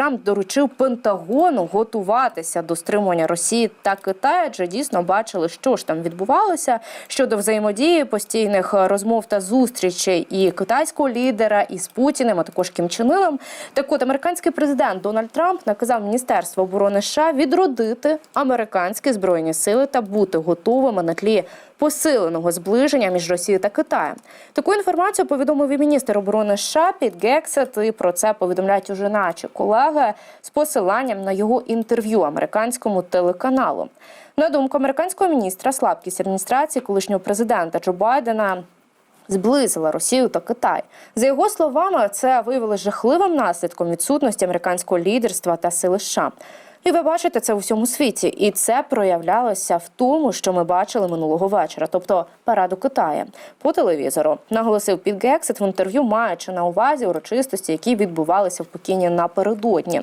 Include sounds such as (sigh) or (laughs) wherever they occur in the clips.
Трамп доручив Пентагону готуватися до стримування Росії та Китаю, адже дійсно бачили, що ж там відбувалося щодо взаємодії постійних розмов та зустрічей і китайського лідера, і з Путіним, а також Кім Чен Іном. Так от американський президент Дональд Трамп наказав Міністерству оборони США відродити американські збройні сили та бути готовими на тлі посиленого зближення між Росією та Китаєм. Таку інформацію повідомив і міністр оборони США Піт Гексет. І про це повідомляють уже наші колеги з посиланням на його інтерв'ю американському телеканалу. На думку американського міністра, слабкість адміністрації колишнього президента Джо Байдена зблизила Росію та Китай. За його словами, це виявилось жахливим наслідком відсутності американського лідерства та сили США. І ви бачите це у всьому світі, і це проявлялося в тому, що ми бачили минулого вечора, тобто параду Китаю по телевізору. Наголосив Піт Гексет в інтерв'ю, маючи на увазі урочистості, які відбувалися в Пекіні напередодні.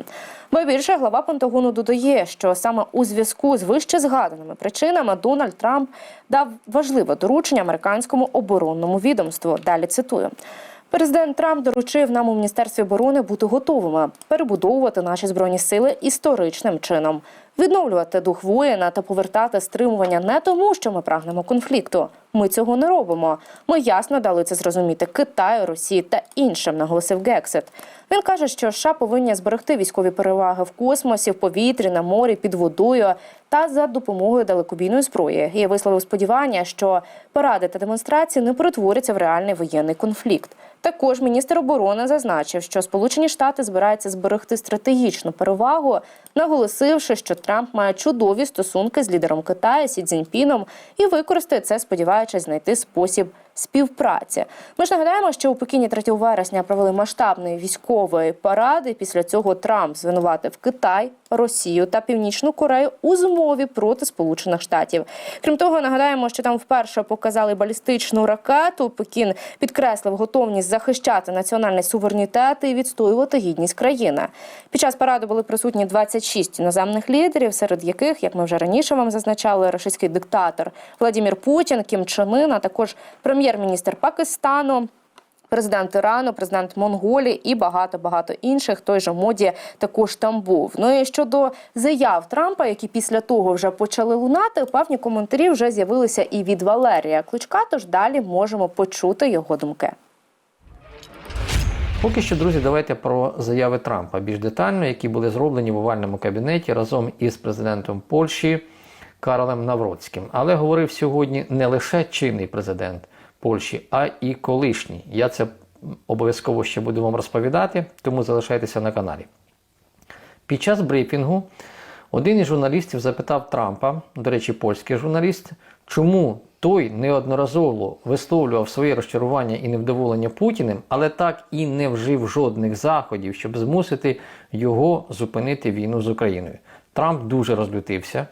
Бо більше глава Пентагону додає, що саме у зв'язку з вище згаданими причинами Дональд Трамп дав важливе доручення американському оборонному відомству. Далі цитую. Президент Трамп доручив нам у міністерстві оборони бути готовими перебудовувати наші збройні сили історичним чином, відновлювати дух воїна та повертати стримування не тому, що ми прагнемо конфлікту. Ми цього не робимо. Ми ясно дали це зрозуміти Китаю, Росії та іншим, наголосив Гексет. Він каже, що США повинні зберегти військові переваги в космосі, в повітрі, на морі, під водою та за допомогою далекобійної зброї. І висловив сподівання, що паради та демонстрації не перетворяться в реальний воєнний конфлікт. Також міністр оборони зазначив, що Сполучені Штати збираються зберегти стратегічну перевагу, наголосивши, що Трамп має чудові стосунки з лідером Китаю Сі Цзіньпіном і використає це, сподіваючись знайти спосіб співпраці. Ми ж нагадаємо, що у Пекіні 3 вересня провели масштабний військовий парад. і Після цього Трамп звинуватив Китай, Росію та Північну Корею у змові проти Сполучених Штатів. Крім того, нагадаємо, що там вперше показали балістичну ракету. Пекін підкреслив готовність захищати національний суверенітет і відстоювати гідність країни. Під час параду були присутні 26 іноземних лідерів, серед яких, як ми вже раніше вам зазначали, російський диктатор Владимир Путін, Кім Чен Ын, а також прем'єр-міністр Пакистану. Президент Ірану, президент Монголії і багато багато інших. Той же моді також там був. Ну і щодо заяв Трампа, які після того вже почали лунати, певні коментарі вже з'явилися і від Валерія Кличка. Тож далі можемо почути його думки. Поки що, друзі, давайте про заяви Трампа більш детально, які були зроблені в овальному кабінеті разом із президентом Польщі Карлем Навроцьким. Але говорив сьогодні не лише чинний президент Польщі, а і колишній. Я це обов'язково ще буду вам розповідати, тому залишайтеся на каналі. Під час брифінгу один із журналістів запитав Трампа, до речі, польський журналіст, чому той неодноразово висловлював своє розчарування і невдоволення Путіним, але так і не вжив жодних заходів, щоб змусити його зупинити війну з Україною. Трамп дуже розлютився,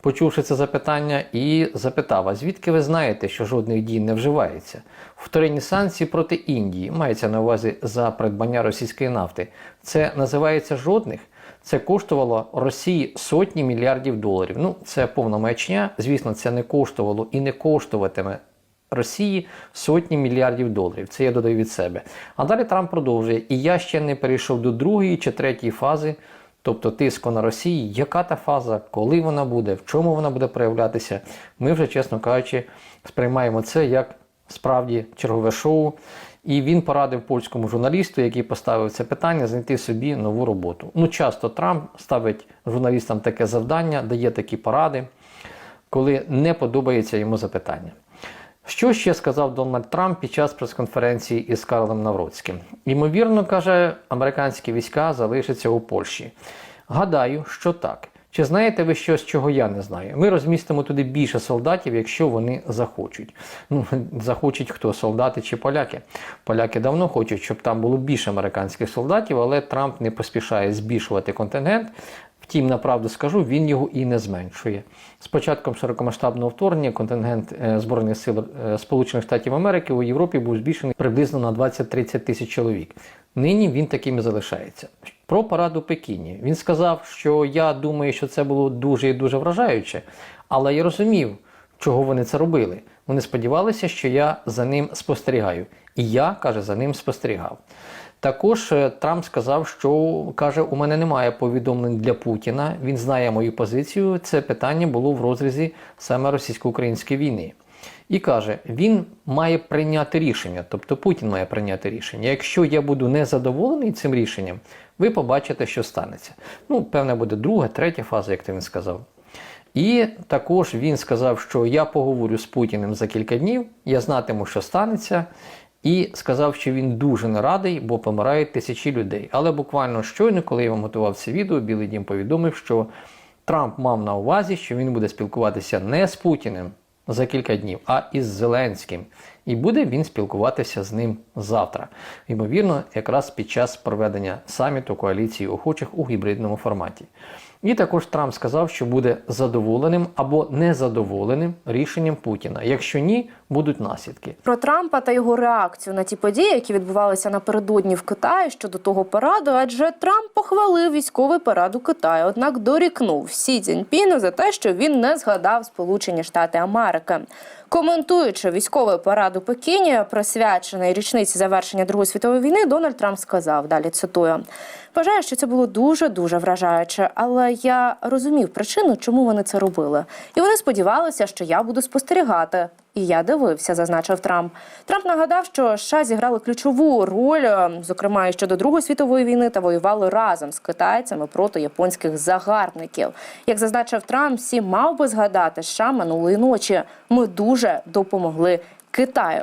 почувши це запитання, і запитав: а звідки ви знаєте, що жодних дій не вживається? Вторинні санкції проти Індії мається на увазі за придбання російської нафти. Це називається жодних. Це коштувало Росії сотні мільярдів доларів. Ну, це повна маячня. Звісно, це не коштувало і не коштуватиме Росії сотні мільярдів доларів. Це я додаю від себе. А далі Трамп продовжує. І я ще не перейшов до другої чи третьої фази, тобто тиску на Росії. Яка та фаза, коли вона буде, в чому вона буде проявлятися? Ми вже, чесно кажучи, сприймаємо це як справді чергове шоу. І він порадив польському журналісту, який поставив це питання, знайти собі нову роботу. Ну, часто Трамп ставить журналістам таке завдання, дає такі поради, коли не подобається йому запитання. Що ще сказав Дональд Трамп під час прес-конференції із Карлом Навроцьким? Ймовірно, каже, американські війська залишаться у Польщі. Гадаю, що так. Чи знаєте ви щось, чого я не знаю? Ми розмістимо туди більше солдатів, якщо вони захочуть. Ну, (laughs) захочуть хто солдати чи поляки. Поляки давно хочуть, щоб там було більше американських солдатів, але Трамп не поспішає збільшувати контингент. Втім, направду скажу, він його і не зменшує. З початком широкомасштабного вторгнення контингент е, Збройних сил е, Сполучених Штатів Америки у Європі був збільшений приблизно на 20-30 тисяч чоловік. Нині він таким і залишається. Про парад у Пекіні. Він сказав, що я думаю, що це було дуже і дуже вражаюче, але я розумів, чого вони це робили. Вони сподівалися, що я за ним спостерігаю. І я, каже, за ним спостерігав. Також е, Трамп сказав, що каже, у мене немає повідомлень для Путіна. Він знає мою позицію. Це питання було в розрізі саме російсько-української війни. І каже, він має прийняти рішення, тобто Путін має прийняти рішення. Якщо я буду незадоволений цим рішенням, ви побачите, що станеться. Ну, певне, буде друга, третя фаза, як то він сказав. І також він сказав, що я поговорю з Путіним за кілька днів, я знатиму, що станеться. І сказав, що він дуже не радий, бо помирають тисячі людей. Але буквально щойно, коли я вам готував це відео, Білий Дім повідомив, що Трамп мав на увазі, що він буде спілкуватися не з Путіним за кілька днів, а із Зеленським. І буде він спілкуватися з ним завтра. Ймовірно, якраз під час проведення саміту коаліції охочих у гібридному форматі. І також Трамп сказав, що буде задоволеним або незадоволеним рішенням Путіна. Якщо ні, будуть наслідки. Про Трампа та його реакцію на ті події, які відбувалися напередодні в Китаї щодо того параду, адже Трамп похвалив військовий парад у Китаї, однак дорікнув Сі Цзіньпіну за те, що він не згадав Сполучені Штати Америки. Коментуючи військовий парад у Пекіні, присвячений річниці завершення Другої світової війни, Дональд Трамп сказав далі. Цитую: вважаю, що це було дуже дуже вражаюче, але я розумів причину, чому вони це робили, і вони сподівалися, що я буду спостерігати. І я дивився, зазначив Трамп. Трамп нагадав, що США зіграли ключову роль, е, зокрема і щодо Другої світової війни, та воювали разом з китайцями проти японських загарбників. Як зазначив Трамп, всі мав би згадати США минулої ночі. Ми дуже допомогли Китаю.